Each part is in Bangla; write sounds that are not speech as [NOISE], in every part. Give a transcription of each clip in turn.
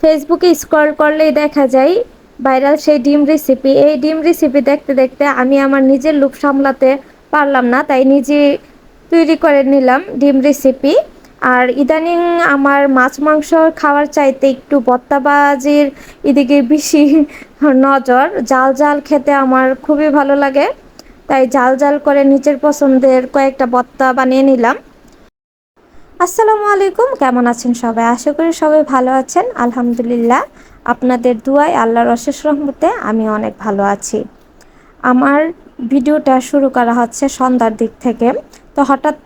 ফেসবুকে স্ক্রল করলেই দেখা যায় ভাইরাল সেই ডিম রেসিপি এই ডিম রেসিপি দেখতে দেখতে আমি আমার নিজের লুপ সামলাতে পারলাম না, তাই নিজে তৈরি করে নিলাম ডিম রেসিপি আর ইদানিং আমার মাছ, মাংস খাওয়ার চাইতে একটু বত্তাবাজির এদিকে বেশি নজর। জাল জাল খেতে আমার খুবই ভালো লাগে, তাই জাল জাল করে নিজের পছন্দের কয়েকটা বত্তা বানিয়ে নিলাম। আসসালামু আলাইকুম, কেমন আছেন সবাই? আশা করি সবাই ভালো আছেন। আলহামদুলিল্লাহ, আপনাদের দুয়ায় আল্লাহর অশেষ রহমতে আমি অনেক ভালো আছি। আমার ভিডিওটা শুরু করা হচ্ছে সন্ধ্যার দিক থেকে। তো হঠাৎ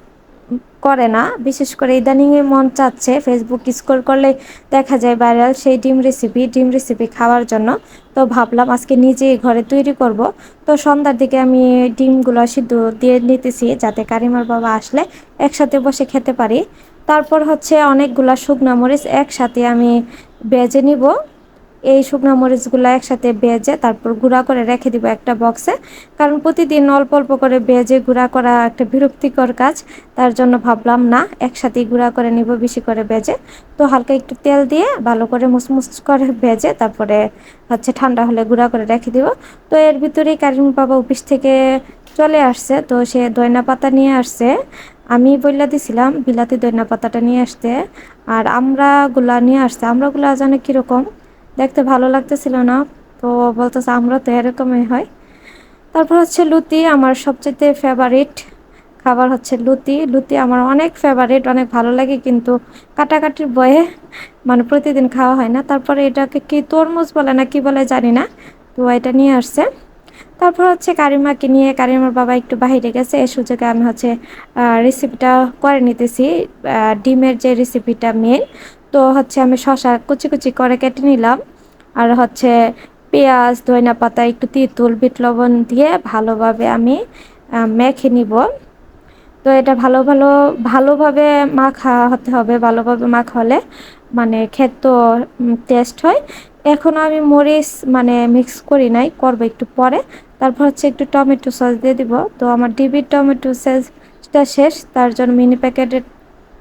করে না। বিশেষ করে ইদানিং ইদানিংয়ে মন চাচ্ছে ফেসবুক স্ক্রল করলে দেখা যায় ভাইরাল সেই ডিম রেসিপি ডিম রেসিপি খাওয়ার জন্য। তো ভাবলাম আজকে নিজেই ঘরে তৈরি করব। তো সন্ধ্যার দিকে আমি ডিমগুলো সিদ্ধ দিয়ে নিতেছি যাতে কারিমার বাবা আসলে একসাথে বসে খেতে পারি। তারপর হচ্ছে অনেকগুলা শুকনা মরিচ একসাথে আমি বেজে নিব। এই শুকনো মরিচগুলো একসাথে বেজে তারপর গুঁড়া করে রেখে দিব একটা বক্সে। কারণ প্রতিদিন অল্প অল্প করে বেজে গুঁড়া করা একটা বিরক্তিকর কাজ, তার জন্য ভাবলাম না, একসাথেই গুঁড়া করে নিব বেশি করে বেজে তো হালকা একটু তেল দিয়ে ভালো করে মুসমুস করে ভেজে তারপরে হচ্ছে ঠান্ডা হলে গুঁড়া করে রেখে দিব। তো এর ভিতরেই কারিম বাবা অফিস থেকে চলে আসছে, তো সে দয়না পাতা নিয়ে আসছে। আমি বললা দিছিলাম, বিলাতি দয়না পাতাটা নিয়ে আসতে। আর আমরাগুলা নিয়ে আসছে, আমরাগুলা জানে কীরকম দেখতে ভালো লাগতেছিল না। তো বলতেছে আমরা তো এরকমই হয়। তারপর হচ্ছে লুতি আমার সবচেয়ে ফেভারিট খাবার হচ্ছে লুতি। লুতি আমার অনেক ফেভারিট অনেক ভালো লাগে কিন্তু কাটাকাটির বয়ে মানে প্রতিদিন খাওয়া হয় না। তারপরে এটাকে কি তরমুজ বলে না কি বলে জানি না। তো এটা নিয়ে আসছে। তারপর হচ্ছে কারিমাকে নিয়ে, কারিমার বাবা একটু বাহিরে গেছে। এই সুযোগে আমি হচ্ছে রেসিপিটা করে নিতেছি। ডিমের যে রেসিপিটা মেন তো হচ্ছে আমি শশা কুচি কুচি করে কেটে নিলাম। আর হচ্ছে পেঁয়াজ ধইনা পাতা একটু তিঁতুল, বিট লবণ দিয়ে ভালোভাবে আমি মেখে নিব। তো এটা ভালো ভালো, ভালোভাবে মাখা হতে হবে, ভালোভাবে মাখা হলে মানে খেত টেস্ট হয়। এখনও আমি মরিচ মানে মিক্স করি নাই, করব একটু পরে। তারপর হচ্ছে একটু টমেটো সস দিয়ে দিব। তো আমার ডিবির টমেটো সসটা শেষ, তার জন্য মিনি প্যাকেটের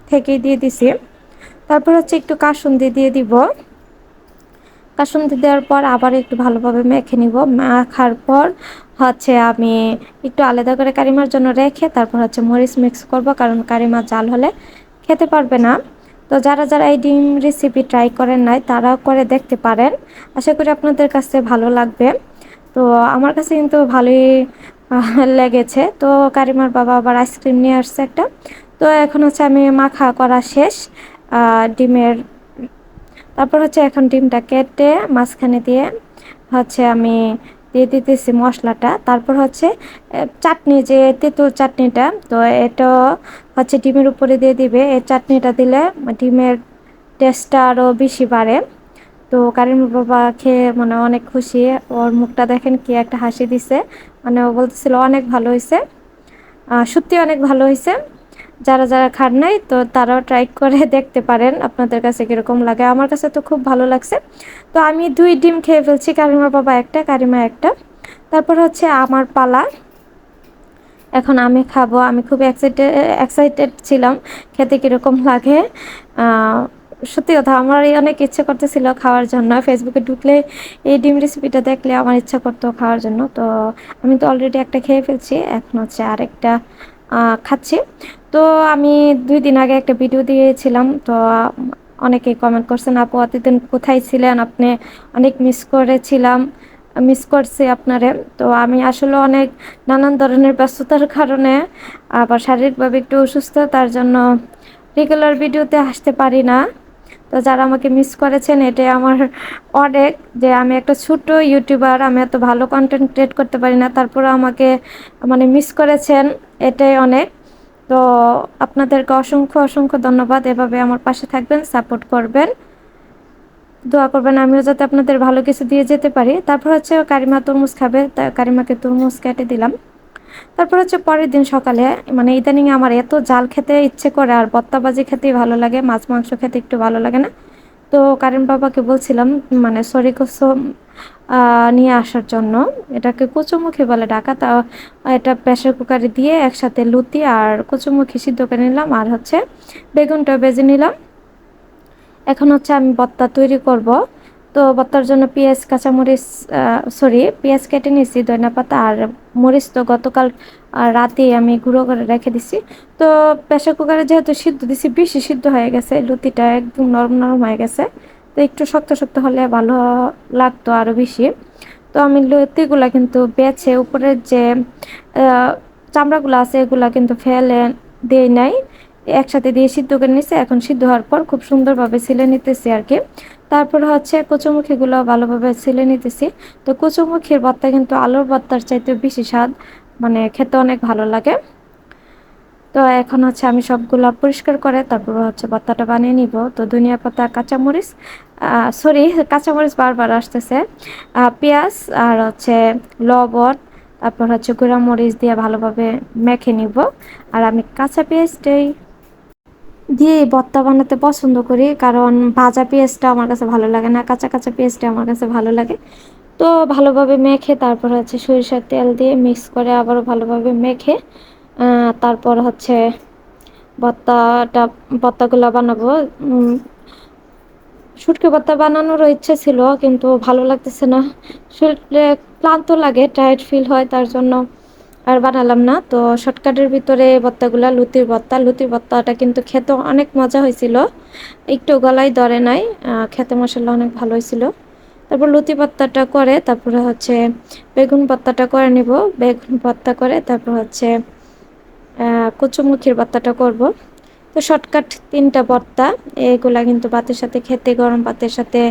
থেকেই দিয়ে দিছি। তারপর হচ্ছে একটু কাসুন্দি দিয়ে দিব। কাসুন্দি দেওয়ার পর আবার একটু ভালোভাবে মেখে নিব। মাখার পর হচ্ছে আমি একটু আলাদা করে কারিমার জন্য রেখে তারপর হচ্ছে মরিচ মিক্স করব, কারণ কারিমা জাল হলে খেতে পারবে না। তো যারা যারা এই ডিম রেসিপি ট্রাই করেন নাই, তারাও করে দেখতে পারেন। আশা করি আপনাদের কাছে ভালো লাগবে। তো আমার কাছে কিন্তু ভালোই লেগেছে। তো কারিমার বাবা আবার আইসক্রিম নিয়ে আসছে একটা। তো এখন হচ্ছে আমি মাখা করা শেষ। ডিমের, তারপর হচ্ছে এখন ডিমটা কেটে মাঝখানে দিয়ে হচ্ছে আমি দিয়ে দিতেছি মশলাটা। তারপর হচ্ছে চাটনি যে তেঁতুল চাটনিটা, তো এটা হচ্ছে ডিমের উপরে দিয়ে দিবে। এই চাটনিটা দিলে ডিমের টেস্টটা আরও বেশি বাড়ে। তো কারিম বাবা খেয়ে মানে অনেক খুশি। ওর মুখটা দেখেন কি একটা হাসি দিছে। মানে ও বলতেছিল, অনেক ভালো হয়েছে সত্যি অনেক ভালো হয়েছে যারা যারা খান নাই, তো তারাও ট্রাই করে [LAUGHS] দেখতে পারেন আপনাদের কাছে কীরকম লাগে। আমার কাছে তো খুব ভালো লাগছে। তো আমি দুই ডিম খেয়ে ফেলছি, কারিমার বাবা একটা, কারিমা একটা। তারপর হচ্ছে আমার পালা। এখন আমি খাব। আমি খুব এক্সাইটেড এক্সাইটেড ছিলাম। খেতে কীরকম লাগে? সত্যি কথা, আমার অনেক ইচ্ছে করতেছিল খাওয়ার জন্য। ফেসবুকে ঢুকলে এই ডিম রেসিপিটা দেখলে আমার ইচ্ছা করতো খাওয়ার জন্য। তো আমি তো অলরেডি একটা খেয়ে ফেলছি। এখন হচ্ছে আরেকটা খাচ্ছি। তো আমি দুই দিন আগে একটা ভিডিও দিয়েছিলাম। তো অনেকে কমেন্ট করছেন, আপু, অতদিন কোথায় ছিলেন? আপনি অনেক মিস করেছিলাম মিস করছি আপনারে। তো আমি আসলে অনেক নানান ধরনের ব্যস্ততার কারণে আবার শারীরিকভাবে একটু অসুস্থ, তার জন্য রেগুলার ভিডিওতে আসতে পারি না। তো যারা আমাকে মিস করেছেন, এটাই আমার অনেক যে আমি একটা ছোট ইউটিউবার আমি এত ভালো কন্টেন্ট ক্রিয়েট করতে পারি না তারপরে আমাকে মানে মিস করেছেন, এটাই অনেক। তো আপনাদেরকে অসংখ্য অসংখ্য ধন্যবাদ, এভাবে আমার পাশে থাকবেন সাপোর্ট করবেন। দোয়া করবেন, আমিও যাতে আপনাদের ভালো কিছু দিয়ে যেতে পারি। তারপর হচ্ছে কারিমা তরমুজ খাবে কারিমাকে তরমুজ কেটে দিলাম। তারপর হচ্ছে পরের দিন সকালে মানে ইদানিং আমার এত জাল খেতে ইচ্ছে করে আর বত্তাবাজি খেতেই ভালো লাগে, মাছ মাংস খেতে একটু ভালো লাগে না। তো কারেন বাবাকে বলছিলাম মানে সরি নিয়ে আসার জন্য। এটাকে কুচুমুখী বলে ডাকা, তা এটা প্রেশার কুকারে দিয়ে একসাথে লুতি আর কুচুমুখী সিদ্ধ করে নিলাম আর হচ্ছে বেগুনটা বেজে নিলাম। এখন হচ্ছে আমি বত্তা তৈরি করব। তো বত্তার জন্য পেঁয়াজ, কাঁচামরিচ সরি পেঁয়াজ কেটে নিয়েছি, ধনিয়া পাতা আর মরিচ তো গতকাল রাতে আমি গুঁড়ো করে রেখে দিছি। তো প্রেশার কুকারে যেহেতু সিদ্ধ দিছি, বেশি সিদ্ধ হয়ে গেছে লুতিটা একদম নরম নরম হয়ে গেছে। তো একটু শক্ত শক্ত হলে ভালো লাগতো আরও বেশি। তো আমি লতিগুলা কিন্তু বেছে উপরের যে চামড়াগুলো আছে, এগুলা কিন্তু ফেলে দেই নাই। একসাথে দিয়ে সিদ্ধ করে নিছে, এখন সিদ্ধ হওয়ার পর খুব সুন্দরভাবে ছিলে নিতেছি আর কি। তারপর হচ্ছে কচুমুখিগুলো ভালোভাবে ছিলে নিতেছি। তো কচুমুখির ভর্তা কিন্তু আলুর ভর্তার চাইতে বেশি স্বাদ মানে খেতে অনেক ভালো লাগে। তো এখন হচ্ছে আমি সবগুলা পরিষ্কার করে তারপর হচ্ছে ভর্তাটা বানিয়ে নিব। তো ধনিয়া পাতা, কাঁচামরিচ সরি কাঁচামরিচ বারবার আসতেছে। পেঁয়াজ আর হচ্ছে লবণ, তারপর হচ্ছে গুঁড়া মরিচ দিয়ে ভালোভাবে মেখে নিব। আর আমি কাঁচা পেঁয়াজটাই দিয়ে ভর্তা বানাতে পছন্দ করি, কারণ ভাজা পেঁয়াজটা আমার কাছে ভালো লাগে না, কাঁচা কাঁচা পেঁয়াজটা আমার কাছে ভালো লাগে। তো ভালোভাবে মেখে তারপর হচ্ছে সরিষার তেল দিয়ে মিক্স করে আবারও ভালোভাবে মেখে তারপর হচ্ছে ভর্তাটা, ভর্তাগুলো বানাবো। শুটকি ভর্তা বানানোরও ইচ্ছে ছিল, কিন্তু ভালো লাগতেছে না। শরীরে ক্লান্ত লাগে টায়ার্ড ফিল হয়, তার জন্য আর বানালাম না। তো শর্টকাটের ভিতরে ভর্তাগুলা, লুতির ভর্তা। লুতির ভর্তাটা কিন্তু খেতে অনেক মজা হয়েছিল। একটু গলায় ধরে নাই খেতে মশলা অনেক ভালো হয়েছিল। তারপর লুতি ভর্তাটা করে, তারপরে হচ্ছে বেগুন ভর্তাটা করে নিব। বেগুন ভর্তা করে, তারপর হচ্ছে কচুমুখির ভর্তাটা করব। তো শর্টকাট তিনটা ভর্তা, এগুলা কিন্তু ভাতের সাথে, খেতে গরম ভাতের সাথে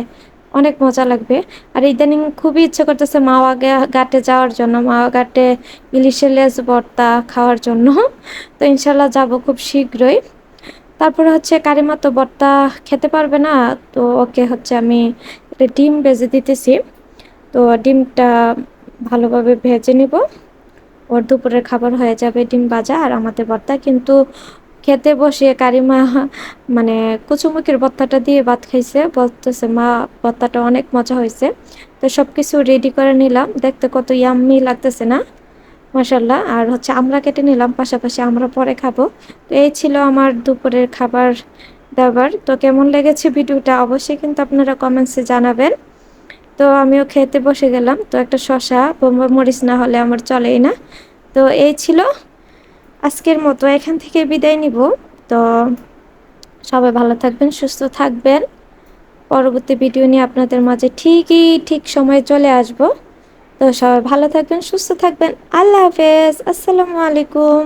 অনেক মজা লাগবে। আর ইদানিং খুবই ইচ্ছে করতেছে মাওয়া ঘাটে যাওয়ার জন্য, মাওয়া ঘাটে ইলিশের লেজ ভর্তা খাওয়ার জন্য। তো ইনশাল্লাহ যাব খুব শীঘ্রই। তারপরে হচ্ছে কারিমা তো ভর্তা খেতে পারবে না, তো ওকে হচ্ছে আমি ডিম ভেজে দিতেছি। তো ডিমটা ভালোভাবে ভেজে নিব। ওর দুপুরের খাবার হয়ে যাবে ডিম ভাজা আর আমাদের ভর্তা। কিন্তু খেতে বসে কারিমা মানে কুচুমুখির ভর্তাটা দিয়ে ভাত খাইছে। বলতেছে, মা, ভর্তাটা অনেক মজা হয়েছে। তো সব কিছু রেডি করে নিলাম। দেখতে কত ইয়াম্মি লাগতেছে না? মাসাল্লাহ আর হচ্ছে আমরা কেটে নিলাম, পাশাপাশি আমরা পরে খাব। তো এই ছিল আমার দুপুরের খাবার দাবার। তো কেমন লেগেছে ভিডিওটা অবশ্যই কিন্তু আপনারা কমেন্টসে জানাবেন। তো আমিও খেতে বসে গেলাম। তো একটা শশা বোম্বা মরিচ না হলে আমার চলেই না। তো এই ছিল আজকের মতো এখান থেকে বিদায় নিব। তো সবাই ভালো থাকবেন, সুস্থ থাকবেন। পরবর্তী ভিডিও নিয়ে আপনাদের মাঝে ঠিকই ঠিক সময়ে চলে আসব। তো সবাই ভালো থাকবেন, সুস্থ থাকবেন। আল্লাহ হাফেজ। আসসালামু আলাইকুম।